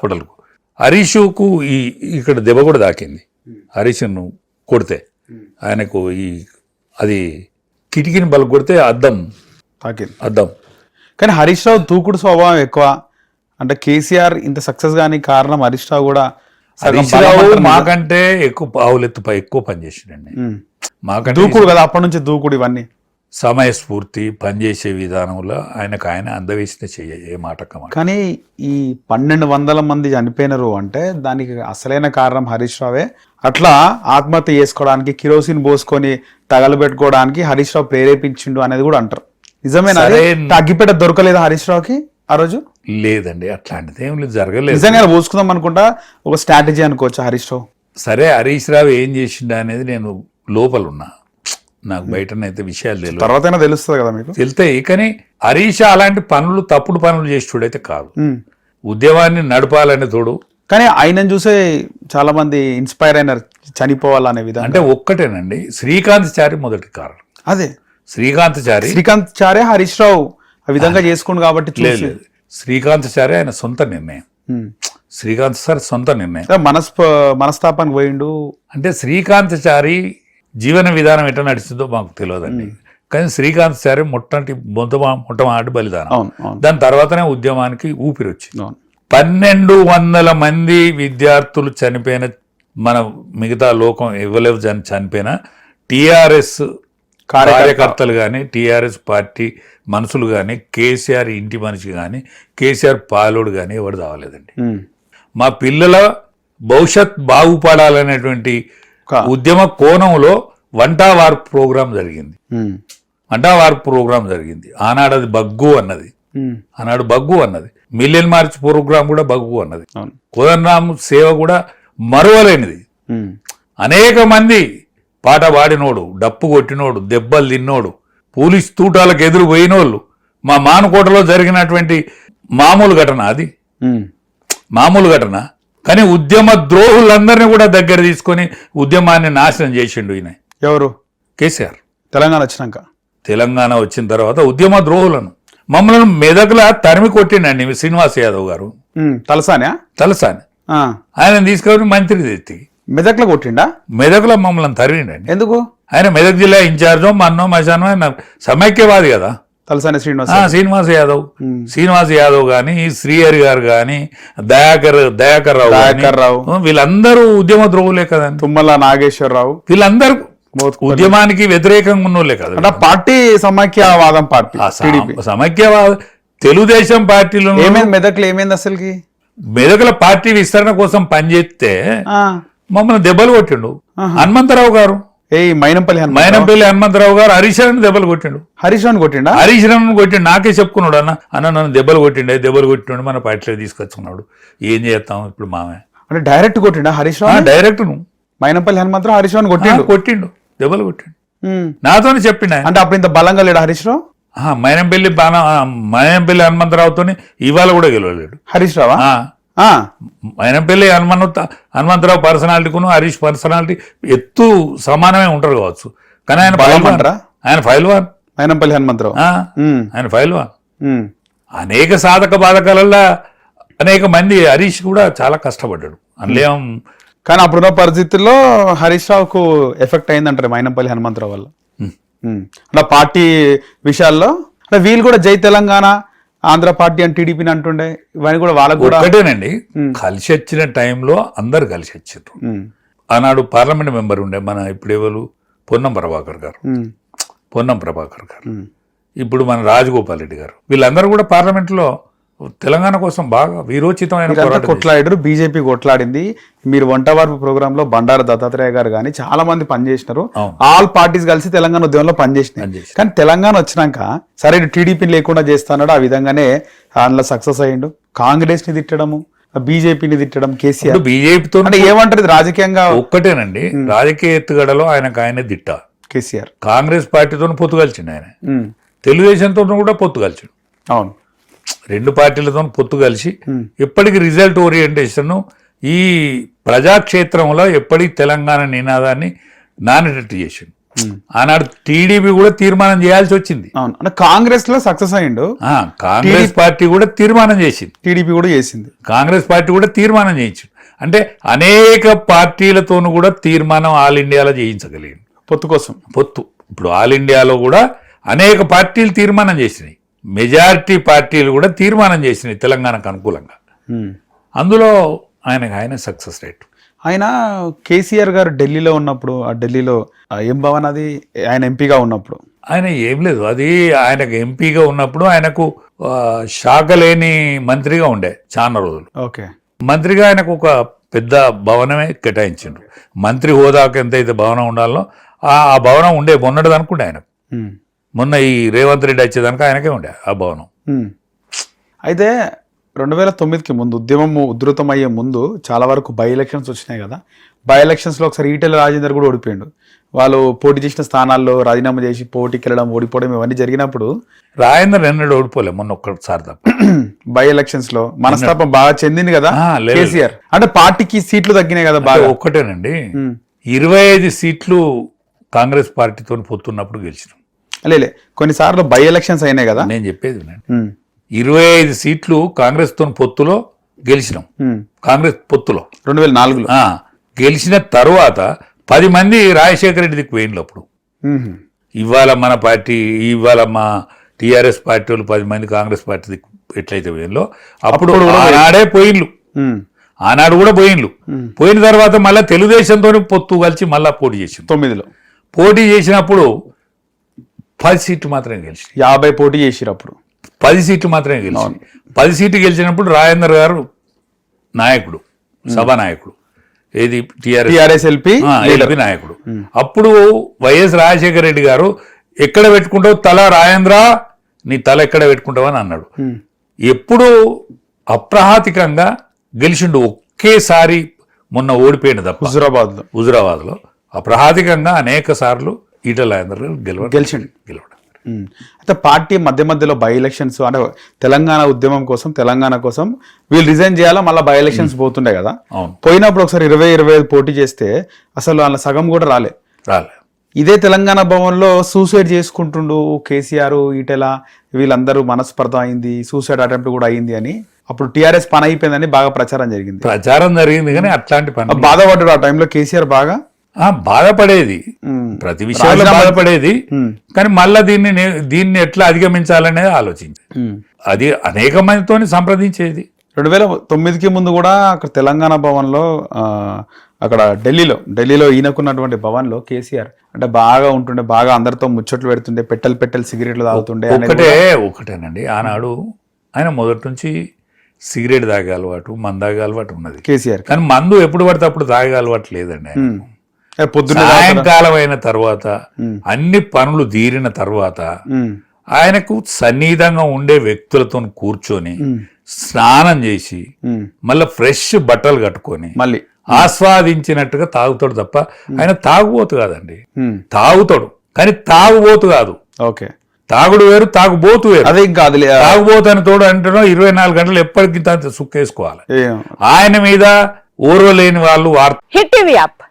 హాస్పిటల్కు హరీషుకు ఈ ఇక్కడ దెబ్బ కూడా దాకింది హరీష్ను కొడితే ఆయనకు ఈ అది కిటికీని బల కొడితే అద్దం. తాకింది. అద్దం. కానీ హరీష్ రావు దూకుడు స్వభావం ఎక్కువ. అంటే కేసీఆర్ ఇంత సక్సెస్ గాని కారణం హరీష్ రావు కూడా హరీష్ రావు. మాకంటే ఎక్కువ పావులెత్తు పై ఎక్కువ పనిచేసిండండి. ఉమ్. మాకంటే దూకుడు కదా అప్పటి నుంచి దూకుడు ఇవన్నీ. సమయస్ఫూర్తి పనిచేసే విధానంలో ఆయనకు ఆయన అందవేసిన చెయ్య ఏ మాట కానీ ఈ పన్నెండు వందల మంది చనిపోయినారు అంటే దానికి అసలైన కారణం హరీష్ రావే. అట్లా ఆత్మహత్య చేసుకోవడానికి కిరోసిన్ పోసుకొని తగలబెట్టుకోవడానికి హరీష్ రావు ప్రేరేపించిండు అనేది కూడా అంటారు. నిజమేనా. అగ్గిపెట్ట దొరకలేదు హరీష్ రావుకి ఆ రోజు? లేదండి అట్లాంటిది ఏం లేదు జరగలేదు. నిజంగా పోసుకుందాం అనుకుంటా ఒక స్ట్రాటజీ అనుకోవచ్చు హరీష్ రావు? సరే హరీష్ రావు ఏం చేసిండా అనేది నేను లోపల ఉన్నా నాకు బయటనైతే విషయాలు తెలియదు తర్వాతైనా తెలుస్తుంది కదా మీకు? తెలుతాయి కానీ హరీష్ అలాంటి పనులు తప్పుడు పనులు చేసేటోడైతే కాదు. ఉమ్. ఉద్యమాన్ని నడపాలనే తోడు. కానీ ఆయనను చూసే చాలా మంది ఇన్స్పైర్ అయినారు చనిపోవాలనే విధంగా. అంటే ఒక్కటేనండి శ్రీకాంత్ చారి మొదటి కారణం. అదే. శ్రీకాంత్ చారి శ్రీకాంత్ చారే హరీష్ రావు ఆ విధంగా చేసుకుండు కాబట్టి లేదు చూసి. శ్రీకాంత్ చారి ఆయన సొంత నిర్ణయం. శ్రీకాంత్ సార్ సొంత నిర్ణయం. మనస్ మనస్తాపానికి పోయిండు. అంటే శ్రీకాంత్ చారి జీవన విధానం ఎట్లా నడుస్తుందో మాకు తెలియదండి. కానీ శ్రీకాంత్ చారి మొట్టటి మొట్ట మొట్టమొదటి బలిదానం. దాని తర్వాతనే ఉద్యమానికి ఊపిరి వచ్చింది. పన్నెండు వందల మంది విద్యార్థులు చనిపోయిన మన మిగతా లోకం ఇవ్వలేవు చనిపోయిన టిఆర్ఎస్ కార్యకర్త. కార్యకర్తలు కానీ టిఆర్ఎస్ పార్టీ మనుషులు కానీ కేసీఆర్ ఇంటి మనిషి కానీ కేసీఆర్ పాలోడు కానీ ఎవరు రావలేదండి. మా పిల్లల భవిష్యత్ బాగుపడాలనేటువంటి ఉద్యమ కోణంలో వంటా వార్ ప్రోగ్రాం జరిగింది. వంటా వార్ ప్రోగ్రాం జరిగింది. ఆనాడు అది బగ్గు అన్నది. ఆనాడు బగ్గు అన్నది. మిలియన్ మార్చ్ ప్రోగ్రాం కూడా బగ్గు అన్నది. కోదండరామ్ సేవ కూడా మరువలేనిది. అనేక మంది పాట పాడినోడు డప్పు కొట్టినోడు దెబ్బలు తిన్నోడు పోలీస్ తూటాలకు ఎదురు పోయినోళ్ళు మా మానుకోటలో జరిగినటువంటి మామూలు ఘటన అది. మామూలు ఘటన. కానీ ఉద్యమ ద్రోహులందరినీ కూడా దగ్గర తీసుకొని ఉద్యమాన్ని నాశనం చేసిండు ఈయన. ఎవరు? కేసీఆర్. తెలంగాణ వచ్చినాక. తెలంగాణ వచ్చిన తర్వాత ఉద్యమ ద్రోహులను. మమ్మల్ని మెదకుల తరిమి కొట్టిండండి శ్రీనివాస్ యాదవ్ గారు. తలసానా? తలసాని. ఆ. ఆయన తీసుకొని మంత్రి తెత్తి మెదక్లో కొట్టిండా? మెదకులో మమ్మల్ని తరిమిండండి. ఎందుకు? ఆయన మెదక్ జిల్లా ఇన్ఛార్జో మన్నో మశానో ఆయన సమైక్యవాది కదా. తలసాని శ్రీనివాస్ శ్రీనివాస్ యాదవ్. శ్రీనివాస్ యాదవ్ గాని శ్రీహరి గారు గాని దయాకర్ దయాకర్ రావు దయాకర్ రావు. వీళ్ళందరూ ఉద్యమ ద్రోహులే కదండి. తుమ్మల నాగేశ్వరరావు. వీళ్ళందరూ ఉద్యమానికి వ్యతిరేకంగా ఉన్నోళ్ళే కదా అంటే పార్టీ సమాఖ్యవాదం పార్టీ సమైక్యవాద తెలుగుదేశం పార్టీలో ఏమైంది మెదక్లో ఏమైంది అసలుకి? మెదకుల పార్టీ విస్తరణ కోసం పనిచేస్తే. మమ్మల్ని దెబ్బలు కొట్టిండు. హనుమంతరావు గారు. ఏ మైనంపల్లి మైనంపల్లి హనుమంతరావు గారు హరీష్ రావుని దెబ్బలు కొట్టిండు. హరీష్ రావుని కొట్టిండా? హరీష్ రావుని కొట్టిండు. నాకే చెప్పుకున్నాడు అన్న. అన్న నన్ను దెబ్బలు కొట్టిండే. దెబ్బలు కొట్టిండు మన పార్టీలో తీసుకొచ్చుకున్నాడు. ఏం చేస్తాం ఇప్పుడు మామే? అంటే డైరెక్ట్ కొట్టిండా రావు డైరెక్ట్ నువ్వు. మైనంపల్లి హనుమంతరావు ఆ, కొట్టిండు? కొట్టిండు. దెబ్బలు కొట్టిండు. నాతోనే చెప్పిండు అంటే అప్పుడు ఇంత బలంగా లేడు హరీష్ రావు ఆ, మైనంపల్లి బాణ మైనంపల్లి హనుమంతరావుతోని ఇవాళ కూడా గెలవలేడు. హరీష్ రావా ఆ, ఆ. మైనంపల్లి హనుమంత హనుమంతరావు పర్సనాలిటీకును హరీష్ పర్సనాలిటీ ఎత్తు సమానమే ఉంటారు కావచ్చు. కానీ ఆయన? ఆయన ఫైల్ వాన్ మైనంపల్లి హనుమంతరావు. ఆయన ఫైల్ వాన్ ఉమ్. అనేక సాధక బాధకాలలో అనేక మంది హరీష్ కూడా చాలా కష్టపడ్డాడు. అందులో కానీ అప్పుడున్న పరిస్థితుల్లో హరీష్ రావుకు ఎఫెక్ట్ అయిందంటారు మైనంపల్లి హనుమంతరావు వల్ల. అలా పార్టీ విషయాల్లో? అంటే వీళ్ళు కూడా జై తెలంగాణ ఆంధ్ర పార్టీ అని టీడీపీని అంటుండే ఇవన్నీ కూడా వాళ్ళకు కూడా ఒక్కటేనండి కలిసి వచ్చిన టైంలో అందరు కలిసి వచ్చారు. ఆనాడు పార్లమెంట్ మెంబర్ ఉండే మన ఇప్పుడు ఎవరు? పొన్నం ప్రభాకర్ గారు. పొన్నం ప్రభాకర్ గారు. ఇప్పుడు మన రాజగోపాల్ రెడ్డి గారు. వీళ్ళందరూ కూడా పార్లమెంట్లో తెలంగాణ కోసం బాగా వీరోచితమైన కొట్లాడారు బీజేపీ కొట్లాడింది. మీరు వంట వార్పు ప్రోగ్రామ్లో బండారు దత్తాత్రేయ గారు కానీ చాలా మంది పనిచేసినారు. ఆల్ పార్టీస్ కలిసి తెలంగాణ ఉద్యమంలో పనిచేసినాయి. కానీ తెలంగాణ వచ్చినాక సరే టీడీపీ లేకుండా చేస్తాడు ఆ విధంగానే అందులో సక్సెస్ అయ్యిండు. కాంగ్రెస్ని తిట్టడము బీజేపీని తిట్టడం కేసీఆర్. బీజేపీతో అంటే ఏమంటారు ఇది రాజకీయంగా? ఒక్కటేనండి. రాజకీయ ఎత్తుగడలో ఆయనకు ఆయనే దిట్ట. కేసీఆర్. కాంగ్రెస్ పార్టీతో పొత్తు కలిసిండు ఆయన. తెలుగుదేశంతో కూడా పొత్తు కలిసిండు. అవును. రెండు పార్టీలతో పొత్తు కలిసి. ఎప్పటికి రిజల్ట్ ఓరియంటేషన్ ఈ ప్రజాక్షేత్రంలో ఎప్పటికి తెలంగాణ నినాదాన్ని నానేటట్టు చేసిండు. ఆనాడు టీడీపీ కూడా తీర్మానం చేయాల్సి వచ్చింది. అవును. కాంగ్రెస్లో సక్సెస్ అయ్యిండు. ఆ, కాంగ్రెస్ పార్టీ కూడా తీర్మానం చేసింది. టీడీపీ కూడా చేసింది. కాంగ్రెస్ పార్టీ కూడా తీర్మానం చేయించు అంటే అనేక పార్టీలతోనూ కూడా తీర్మానం ఆల్ ఇండియాలో చేయించగలిగింది. పొత్తు కోసం. పొత్తు. ఇప్పుడు ఆల్ ఇండియాలో కూడా అనేక పార్టీలు తీర్మానం చేసినాయి. మెజారిటీ పార్టీలు కూడా తీర్మానం చేసినాయి తెలంగాణకు అనుకూలంగా. అందులో ఆయనకు ఆయన సక్సెస్ రేట్. ఆయన కేసీఆర్ గారు ఢిల్లీలో ఉన్నప్పుడు ఆ ఢిల్లీలో ఏం భవన్ అది? ఆయన ఎంపీగా ఉన్నప్పుడు. ఆయన ఏం లేదు. అది ఆయనకు ఎంపీగా ఉన్నప్పుడు ఆయనకు శాఖ లేని మంత్రిగా ఉండే చాలా రోజులు. ఓకే. మంత్రిగా ఆయనకు ఒక పెద్ద భవనమే కేటాయించిండ్రు. మంత్రి హోదాకు ఎంతైతే భవనం ఉండాలో ఆ భవనం ఉండే మొన్నటిది అనుకుంటే ఆయన ఉమ్. మొన్న ఈ రేవంత్ రెడ్డి వచ్చేదానికి ఆయనకే ఉండే ఆ భవనం. అయితే రెండు వేల తొమ్మిదికి ముందు ఉద్యమం ఉధృతం అయ్యే ముందు చాలా వరకు బై ఎలక్షన్స్ వచ్చినాయి కదా. బై ఎలక్షన్స్లో ఒకసారి ఈటెల రాజేందర్ కూడా ఓడిపోయాడు. వాళ్ళు పోటీ చేసిన స్థానాల్లో రాజీనామా చేసి పోటీకి వెళ్ళడం ఓడిపోవడం ఇవన్నీ జరిగినప్పుడు రాజేంద్ర ఎన్నడూ ఓడిపోలే మొన్న ఒక్కసారి తప్ప. బై ఎలక్షన్స్లో మనస్తాపం బాగా చెందింది కదా. కేసీఆర్. అంటే పార్టీకి సీట్లు తగ్గినాయి కదా బాగా. ఒక్కటేనండి. ఇరవై ఐదు సీట్లు కాంగ్రెస్ పార్టీతో పొత్తున్నప్పుడు గెలిచినాం. లేలే కొన్నిసార్లు బై ఎలక్షన్స్ అయినాయి కదా. నేను చెప్పేది. ఇరవై ఐదు సీట్లు కాంగ్రెస్తో పొత్తులో గెలిచినాం. కాంగ్రెస్ పొత్తులో. రెండు వేల నాలుగులో గెలిచిన తరువాత పది మంది రాజశేఖర రెడ్డి దిక్కు అప్పుడు. ఇవాళ మన పార్టీ ఇవాళ మా టీఆర్ఎస్ పార్టీ వాళ్ళు పది మంది కాంగ్రెస్ పార్టీ దిక్కు ఎట్లయితే పోయినలో అప్పుడు ఆనాడే పోయిన్లు. ఉమ్. ఆనాడు కూడా పోయిన్లు. పోయిన తర్వాత మళ్ళీ తెలుగుదేశంతో పొత్తు కలిసి మళ్ళా పోటీ చేసింది తొమ్మిదిలో. పోటీ చేసినప్పుడు పది సీట్లు మాత్రమే గెలిచి యాభై పోటీ చేసిరు అప్పుడు. పది సీట్లు మాత్రమే గెలిచి పది సీట్లు గెలిచినప్పుడు రాజేందర్ గారు నాయకుడు సభానాయకుడు ఏది? టిఆర్ఎస్. ఎల్పి నాయకుడు. అప్పుడు వైఎస్ రాజశేఖర రెడ్డి గారు ఎక్కడ పెట్టుకుంటావు? తల రాజేంద్ర నీ తల ఎక్కడ పెట్టుకుంటావు? అని అన్నాడు. ఎప్పుడు అప్రహాతికంగా గెలిచిండు ఒకేసారి మొన్న ఓడిపోయిన తప్ప. హుజురాబాద్లో హుజురాబాద్లో అప్రహాతికంగా అనేక సార్లు ఈటల గెలవడం గెలిచిండు. గెలవడం. అయితే పార్టీ మధ్య మధ్యలో బై ఎలక్షన్స్ అంటే తెలంగాణ ఉద్యమం కోసం తెలంగాణ కోసం వీళ్ళు రిజైన్ చేయాలా? మళ్ళీ బై ఎలక్షన్స్ పోతుండే కదా? పోయినప్పుడు ఒకసారి ఇరవై ఇరవై ఐదు పోటీ చేస్తే అసలు వాళ్ళ సగం కూడా రాలే. రాలే. ఇదే తెలంగాణ భవన్లో సూసైడ్ చేసుకుంటుండు కేసీఆర్ ఈటెల వీళ్ళందరూ మనస్పర్ధ అయింది సూసైడ్ అటెంప్ట్ కూడా అయింది అని. అప్పుడు టీఆర్ఎస్ పని అయిపోయిందని బాగా ప్రచారం జరిగింది. ప్రచారం జరిగింది కానీ అట్లాంటి పని బాధపడ్డాడు ఆ టైంలో కేసీఆర్ బాగా? బాధపడేది. ప్రతి విషయంలో బాధపడేది. కానీ మళ్ళా దీన్ని దీన్ని ఎట్లా అధిగమించాలనేది ఆలోచించి. అది అనేక మందితో సంప్రదించేది. రెండు వేల తొమ్మిదికి ముందు కూడా అక్కడ తెలంగాణ భవన్లో అక్కడ ఢిల్లీలో ఢిల్లీలో ఈయనకున్నటువంటి భవన్లో కేసీఆర్ అంటే బాగా ఉంటుండే బాగా అందరితో ముచ్చట్లు పెడుతుండే పెట్టెలు పెట్టెలు సిగరెట్లు తాగుతుండే ఒకటే ఒకటేనండి ఆనాడు ఆయన మొదటి నుంచి సిగరెట్ తాగే అలవాటు మందు తాగే అలవాటు ఉన్నది. కేసీఆర్ కానీ మందు ఎప్పుడు పడితే అప్పుడు తాగే అలవాటు లేదండి సాయంకాలం అయిన తర్వాత అన్ని పనులు తీరిన తర్వాత. ఆయనకు సన్నిహితంగా ఉండే వ్యక్తులతో కూర్చొని స్నానం చేసి. మళ్ళీ ఫ్రెష్ బట్టలు కట్టుకొని మళ్ళీ. ఆస్వాదించినట్టుగా తాగుతాడు తప్ప ఆయన తాగుబోతు కాదండి. తాగుతాడు. కానీ తాగుబోతు కాదు. ఓకే. తాగుడు వేరు తాగుబోతు వేరు. అదే లే- తాగుబోతు అని తోడు అంటున్నా ఇరవై నాలుగు గంటలు ఎప్పటికీ తాను సుక్కేసుకోవాలి. ఆయన మీద ఓర్వలేని వాళ్ళు వార్త హిట్ టీవీ యాప్.